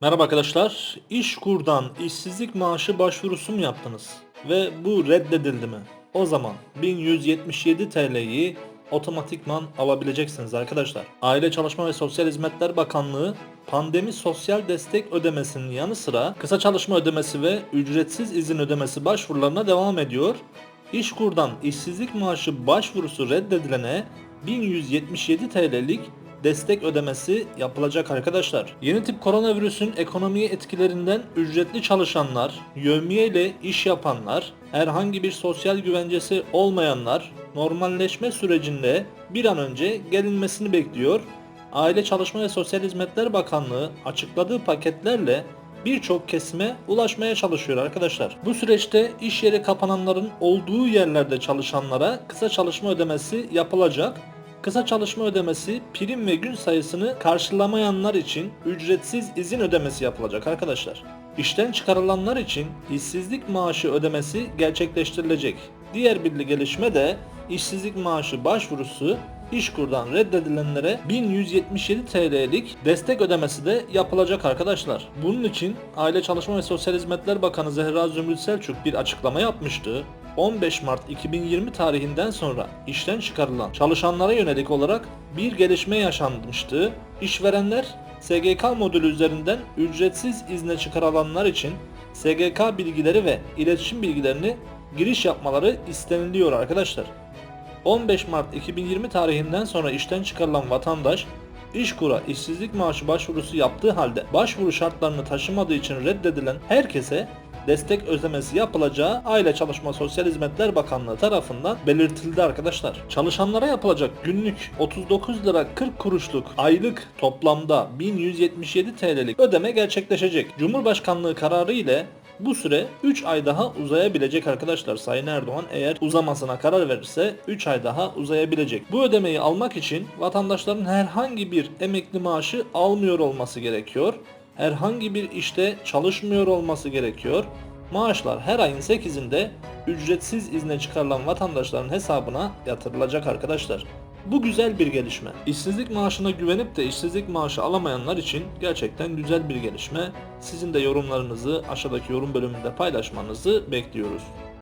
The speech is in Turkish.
Merhaba arkadaşlar. İşkur'dan işsizlik maaşı başvurusu mu yaptınız? Ve bu reddedildi mi? O zaman 1177 TL'yi otomatikman alabileceksiniz arkadaşlar. Aile Çalışma ve Sosyal Hizmetler Bakanlığı pandemi sosyal destek ödemesinin yanı sıra kısa çalışma ödemesi ve ücretsiz izin ödemesi başvurularına devam ediyor. İşkur'dan işsizlik maaşı başvurusu reddedilene 1177 TL'lik destek ödemesi yapılacak arkadaşlar. Yeni tip koronavirüsün ekonomiye etkilerinden ücretli çalışanlar, yövmiye ile iş yapanlar, herhangi bir sosyal güvencesi olmayanlar normalleşme sürecinde bir an önce gelinmesini bekliyor. Aile Çalışma ve Sosyal Hizmetler Bakanlığı açıkladığı paketlerle birçok kesime ulaşmaya çalışıyor arkadaşlar. Bu süreçte iş yeri kapananların olduğu yerlerde çalışanlara kısa çalışma ödemesi yapılacak. Kısa çalışma ödemesi prim ve gün sayısını karşılamayanlar için ücretsiz izin ödemesi yapılacak arkadaşlar. İşten çıkarılanlar için işsizlik maaşı ödemesi gerçekleştirilecek. Diğer bir gelişme de işsizlik maaşı başvurusu İşkur'dan reddedilenlere 1177 TL'lik destek ödemesi de yapılacak arkadaşlar. Bunun için Aile Çalışma ve Sosyal Hizmetler Bakanı Zehra Zümrüt Selçuk bir açıklama yapmıştı. 15 Mart 2020 tarihinden sonra işten çıkarılan çalışanlara yönelik olarak bir gelişme yaşanmıştı. İşverenler SGK modülü üzerinden ücretsiz izne çıkarılanlar için SGK bilgileri ve iletişim bilgilerini giriş yapmaları isteniliyor arkadaşlar. 15 Mart 2020 tarihinden sonra işten çıkarılan vatandaş İşkur'a işsizlik maaşı başvurusu yaptığı halde başvuru şartlarını taşımadığı için reddedilen herkese destek ödemesi yapılacağı Aile Çalışma Sosyal Hizmetler Bakanlığı tarafından belirtildi arkadaşlar. Çalışanlara yapılacak günlük 39 lira 40 kuruşluk aylık toplamda 1177 TL'lik ödeme gerçekleşecek. Cumhurbaşkanlığı kararı ile bu süre 3 ay daha uzayabilecek arkadaşlar. Sayın Erdoğan eğer uzamasına karar verirse 3 ay daha uzayabilecek. Bu ödemeyi almak için vatandaşların herhangi bir emekli maaşı almıyor olması gerekiyor. Herhangi bir işte çalışmıyor olması gerekiyor. Maaşlar her ayın 8'inde ücretsiz izne çıkarılan vatandaşların hesabına yatırılacak arkadaşlar. Bu güzel bir gelişme. İşsizlik maaşına güvenip de işsizlik maaşı alamayanlar için gerçekten güzel bir gelişme. Sizin de yorumlarınızı aşağıdaki yorum bölümünde paylaşmanızı bekliyoruz.